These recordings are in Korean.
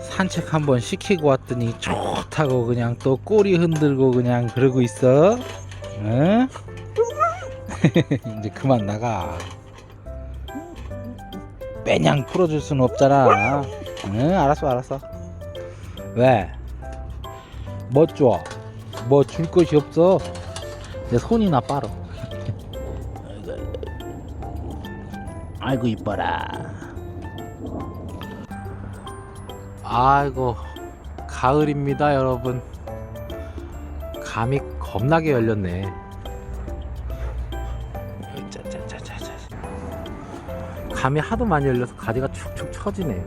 산책 한번 시키고 왔더니 좋다고 그냥 또 꼬리 흔들고 그냥 그러고 있어. 응? 이제 그만 나가. 빼냥 풀어줄 수는 없잖아. 응, 알았어, 알았어. 왜? 뭐 줘? 뭐 줄 것이 없어? 내 손이나 빨어. 아이고 이뻐라. 아이고 가을입니다 여러분. 감이 겁나게 열렸네. 감이 하도 많이 열려서 가지가 축축 처지네.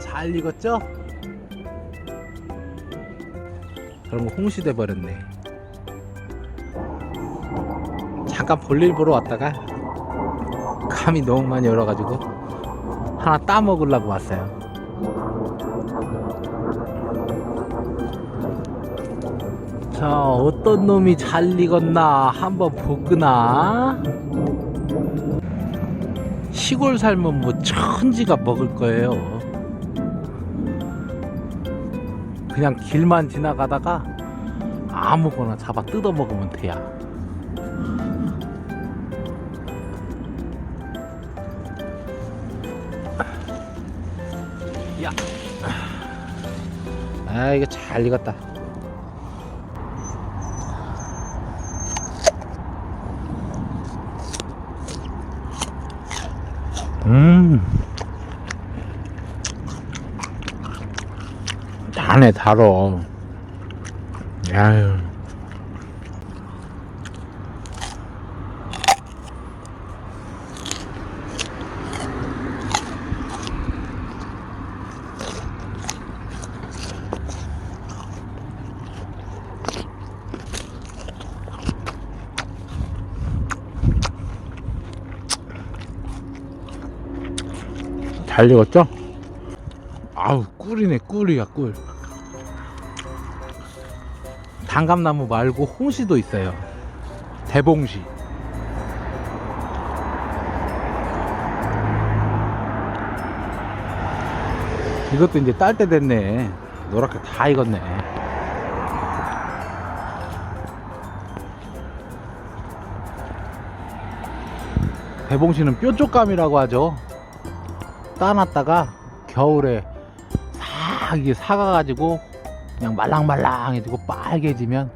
잘 익었죠? 그런 거 홍시 돼 버렸네. 잠깐 볼일 보러 왔다가 감이 너무 많이 열어가지고 하나 따 먹으려고 왔어요. 자, 어떤 놈이 잘 익었나 한번 보거나. 시골 살면 뭐 천지가 먹을 거예요. 그냥 길만 지나가다가 아무거나 잡아 뜯어 먹으면 돼야. 야. 아, 이거 잘 익었다. 음. 다네 달어. 야유. 잘 익었죠? 아우 꿀이네 꿀이야 꿀. 단감나무 말고 홍시도 있어요. 대봉시. 이것도 이제 딸 때 됐네. 노랗게 다 익었네. 대봉시는 뾰족감이라고 하죠 따놨다가 겨울에 싹 이게 사가가지고 그냥 말랑말랑해지고 빨개지면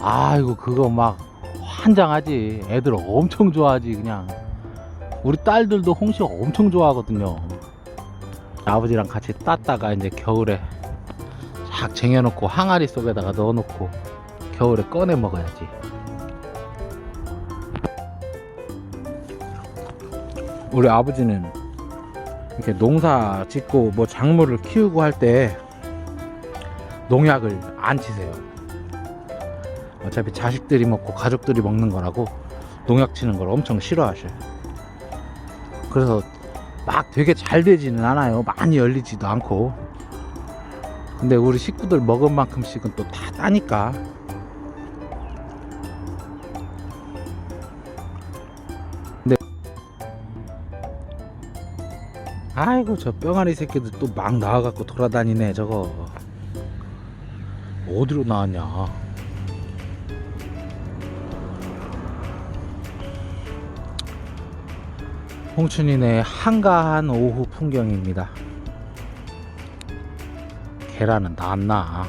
아이고 그거 막 환장하지. 애들 엄청 좋아하지 그냥. 우리 딸들도 홍시 엄청 좋아하거든요. 아버지랑 같이 땄다가 이제 겨울에 싹 쟁여놓고 항아리 속에다가 넣어놓고 겨울에 꺼내 먹어야지. 우리 아버지는 이렇게 농사 짓고 뭐 작물을 키우고 할 때 농약을 안 치세요. 어차피 자식들이 먹고 가족들이 먹는 거라고 농약 치는 걸 엄청 싫어하셔요. 그래서 막 되게 잘 되지는 않아요. 많이 열리지도 않고. 근데 우리 식구들 먹은 만큼씩은 또 다 따니까. 아이고 저 뿅아리 새끼들 또 막 나와갖고 돌아다니네 저거. 어디로 나왔냐? 홍춘이네 한가한 오후 풍경입니다. 계란은 나왔나